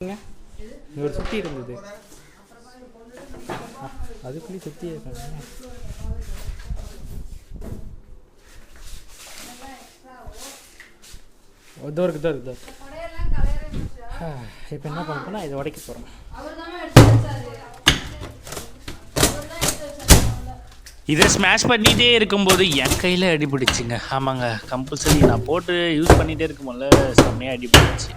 இங்க ஒரு சுத்தி இருந்தது. அ, அதுக்குள்ளேயே சுத்தி இருக்காங்க. இதோ இருக்கு இதோ இருக்கு இதோ இருக்கு. ஆ, இப்போ என்ன பண்ண போனால் இதை உடைக்க போகிறோம் இதை ஸ்மாஷ் பண்ணிகிட்டே இருக்கும்போது என் கையில் அடிபிடிச்சுங்க ஆமாங்க கம்பல்சரி நான் போட்டு யூஸ் பண்ணிகிட்டே இருக்கும்போது செம்மையாக அடிபிடிச்சு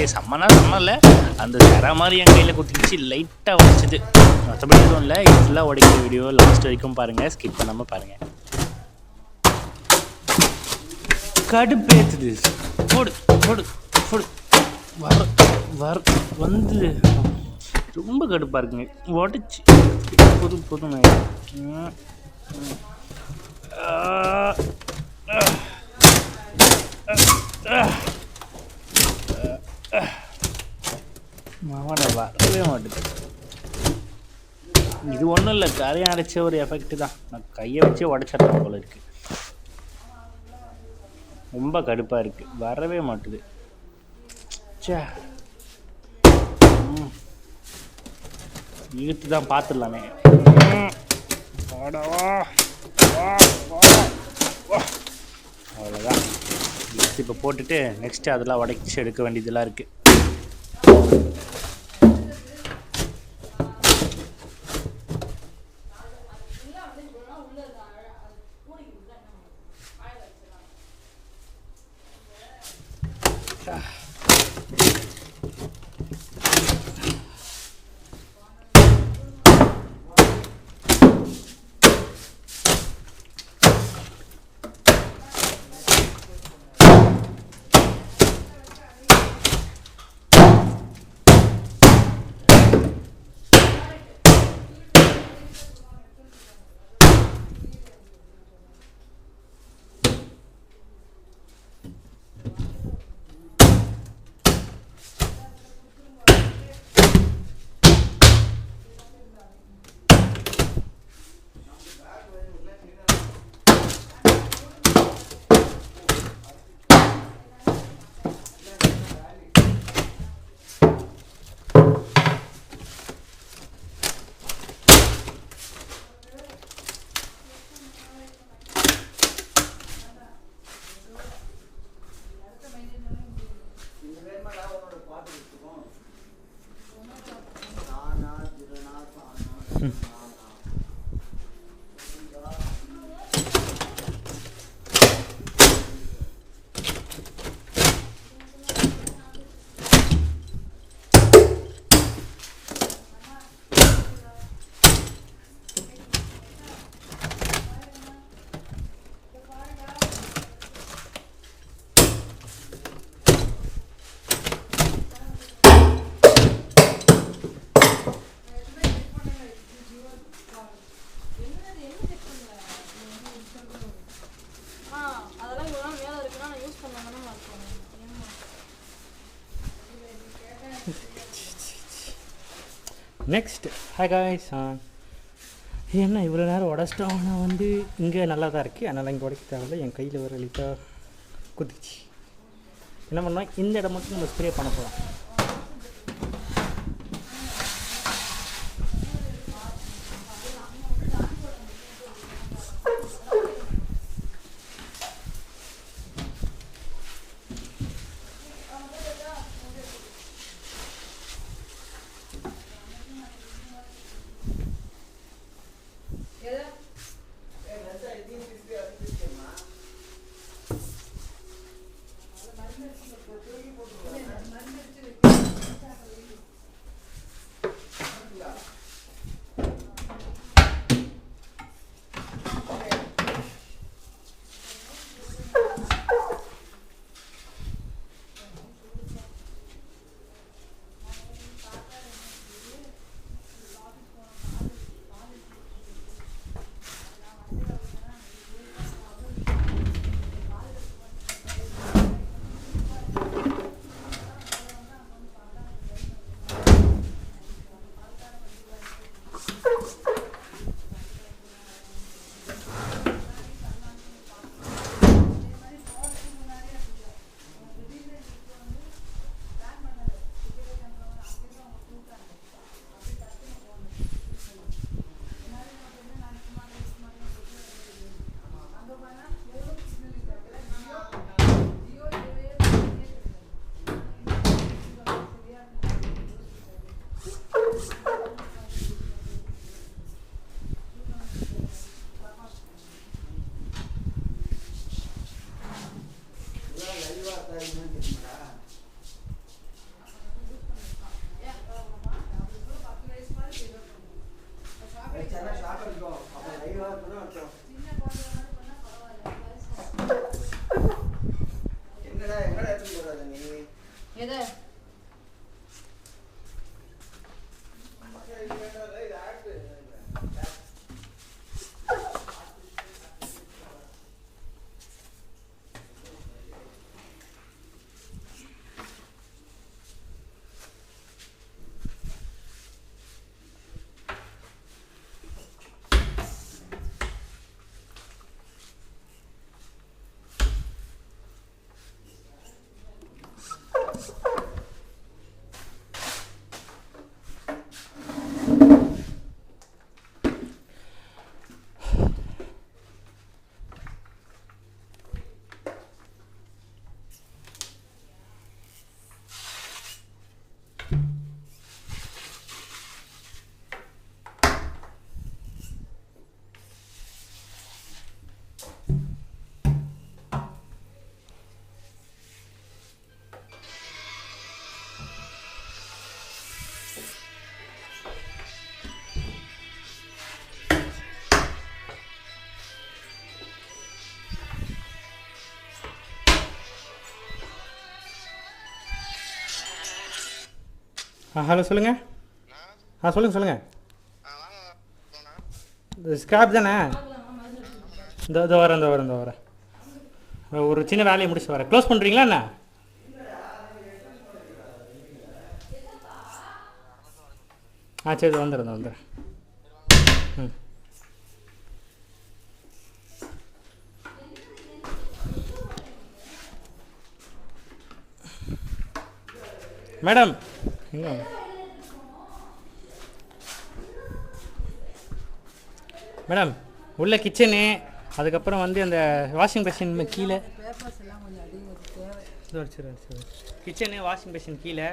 ஏ செம்மனா இல்லை அந்த தர மாதிரி என் கையில் குத்திச்சு லைட்டாக உடைச்சிது. மற்றபடி எதுவும் இல்லை. இது ஃபுல்லாக உடைக்கிற வீடியோ லாஸ்ட் வரைக்கும் பாருங்கள் ஸ்கிப் பண்ணாமல் பாருங்கள் கடுப்பேத்துது போடு போடு போடு. வர வர வந்து. ரொம்ப கடுப்பாக இருக்குங்க. உடச்சி. புது புது ம் மாவாட வரவே மாட்டுது இது ஒன்றும் இல்லை கரையை அடைச்ச ஒரு எஃபெக்ட் தான். நான் கையை வச்சே உடச்சிடலாம் போல இருக்கு. ரொம்ப கடுப்பாக இருக்கு. வரவே மாட்டுது. ச்சே. இழுத்து தான் பார்த்துடலாமே வா அவ்வளோதான் நெக்ஸ்ட் இப்போ போட்டுட்டு நெக்ஸ்ட்டு அதெல்லாம் உடைச்சி எடுக்க வேண்டியதெல்லாம் இருக்குது Yeah. மேல இருக்குன்னா நெக்ஸ்ட் ஹாய் காய்ஸ் என்ன இவ்வளோ நேரம் உடச்சிட்டோம் வந்து இங்கே நல்லா தான் இருக்குது அதனால் இங்கே உடைக்க தேவையில்ல. என் கையில் ஒரு லிட்டாக குதிச்சு என்ன பண்ணோம்? இந்த இடம் மட்டும் நம்ம ஸ்ப்ரே பண்ண போகிறோம் 不让教。हलो सुलेंगे हाँ सुलेंगे सुलेंगे स्क्रैप जाना है இந்த இதோ வரேன் இந்த வரேன் இந்த வரேன் ஒரு சின்ன வேலையை முடிச்சு வரேன். க்ளோஸ் பண்ணுறீங்களா என்ன? ஆ சரி வந்துடுறேன் வந்துடுறேன். ம். மேடம் மேடம் உள்ள கிச்சனு அதுக்கப்புறம் வந்து அந்த வாஷிங் மிஷின் கீழே. கிச்சனு வாஷிங் மிஷின் கீழே.